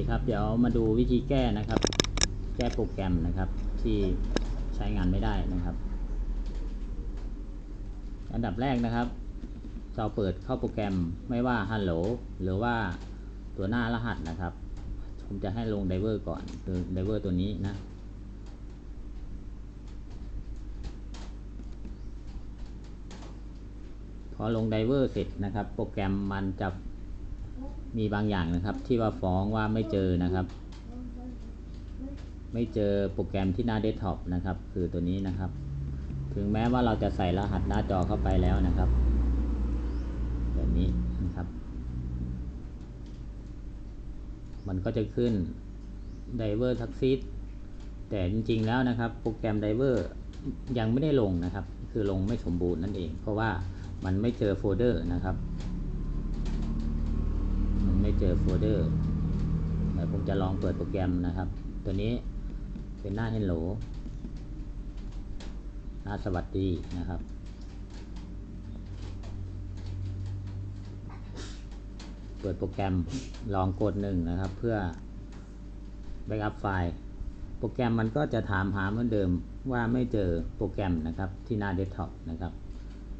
ดีครับ เดี๋ยวมาดูวิธีแก้นะครับ แก้โปรแกรมนะครับที่ใช้งานไม่ได้นะครับ อันดับแรกนะครับ เราเปิดเข้าโปรแกรมไม่ว่า Hello หรือว่าตัวหน้ารหัสนะครับ ผมจะให้ลงไดเวอร์ก่อนคือไดเวอร์ตัวนี้นะพอลงไดเวอร์เสร็จนะครับ โปรแกรมมันจะ มีบางอย่างนะครับที่ว่าฟ้องว่าไม่เจอนะครับ ไม่เจอโปรแกรมที่หน้าเดสก์ท็อปนะครับ คือตัวนี้นะครับ ถึงแม้ว่าเราจะใส่รหัสหน้าจอเข้าไปแล้วนะครับแบบนี้นะครับ มันก็จะขึ้น Diver Succeed แต่จริงๆแล้วนะครับโปรแกรม Diver ยังไม่ได้ลงนะครับ คือลงไม่สมบูรณ์นั่นเอง เพราะว่ามันไม่เจอโฟลเดอร์นะครับ ไม่เจอโฟลเดอร์ผมจะลองเปิดโปรแกรมนะครับ ตัวนี้เป็นหน้า Hello หน้าสวัสดีนะครับ เปิดโปรแกรมลองกดหนึ่งนะครับ เพื่อ Backup ไฟล์โปรแกรมมันก็จะถามหาเหมือนเดิมว่าไม่เจอโปรแกรมนะครับที่หน้าเดสก์ท็อปนะครับ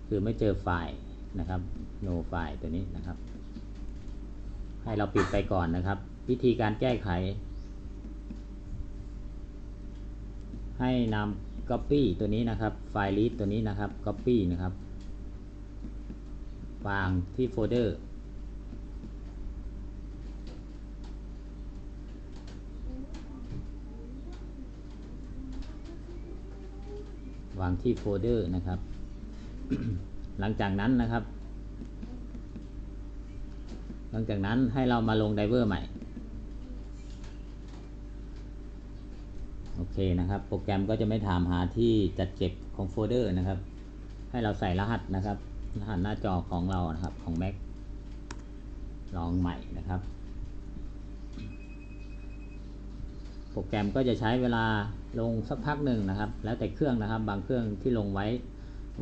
คือไม่เจอไฟล์นะครับ no ไฟล์ตัวนี้นะครับ ให้เราปิดไปก่อนนะครับ วิธีการแก้ไข ให้นำ copy ตัวนี้นะครับ ไฟล์ list ตัวนี้นะครับ copy นะครับวางที่โฟลเดอร์วางที่โฟลเดอร์นะครับ หลังจากนั้นนะครับ ลังจากนั้นให้เรามาลงไดเวอร์ใหม่ โอเคนะครับ โปรแกรมก็จะไม่ถามหาที่จัดเก็บของโฟลเดอร์นะครับ ให้เราใส่รหัสนะครับ รหัสหน้าจอของเรานะครับของ Mac ลองใหม่นะครับ โปรแกรมก็จะใช้เวลาลงสักพักหนึ่งนะครับ แล้วแต่เครื่องนะครับ บางเครื่องที่ลงไว้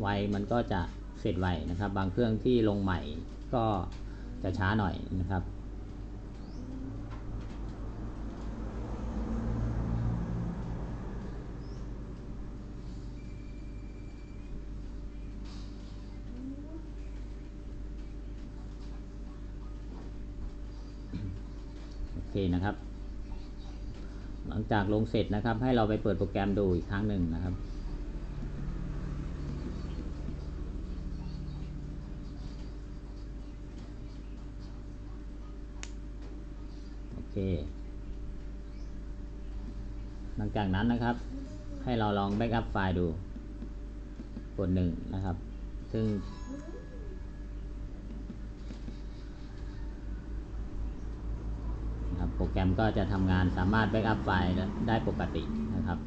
ไวมันก็จะเสร็จไวนะครับ บางเครื่องที่ลงใหม่ก็ จะช้าหน่อยนะครับ โอเคนะครับ หลังจากลงเสร็จนะครับให้เราไปเปิดโปรแกรมดูอีกครั้งหนึ่งนะครับ โอเค หลังจากนั้นนะครับ ให้เราลองแบ็กอัพไฟล์ดู กดหนึ่งนะครับ ซึ่ง โปรแกรมก็จะทำงานสามารถแบ็กอัพไฟล์ได้ปกตินะครับ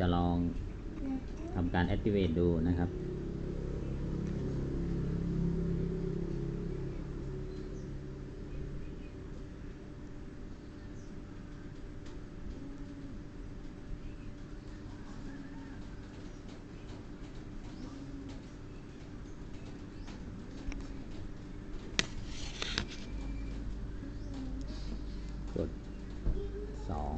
จะลองทำการ activate ดูนะครับ กดง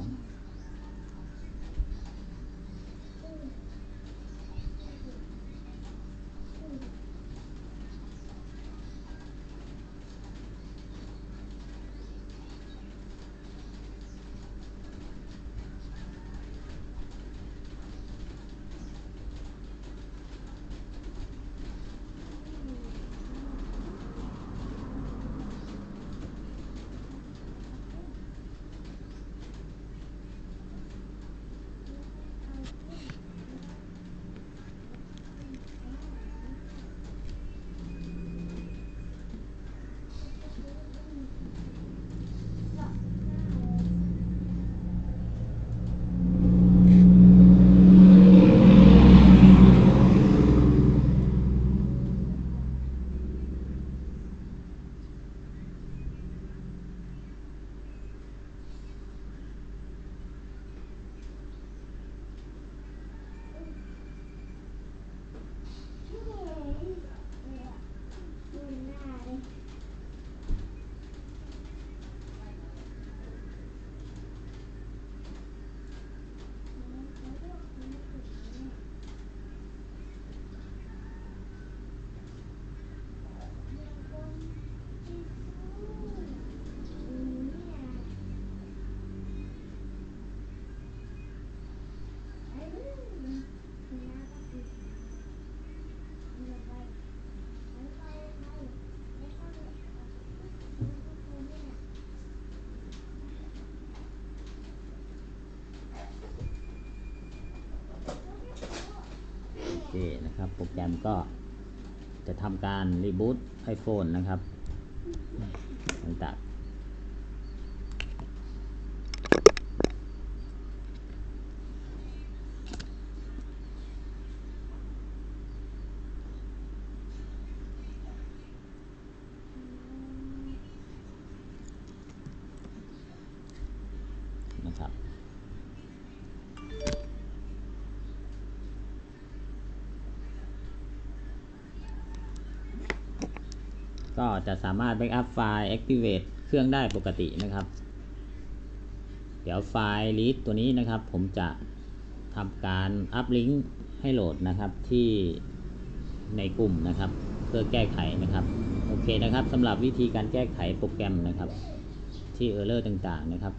นะครับ โปรแกรมก็จะทำการรีบูต iPhone นะครับต่างๆนะครับ ก็จะสามารถ Backup ไฟล์ Activate เครื่องได้ปกตินะครับ เดี๋ยวไฟล์ read ตัวนี้นะครับ ผมจะทำการอัพลิงก์ให้โหลดนะครับที่ในกลุ่มนะครับ เพื่อแก้ไขนะครับ โอเคนะครับสำหรับวิธีการแก้ไขโปรแกรมนะครับ ที่ Error ต่างๆนะครับ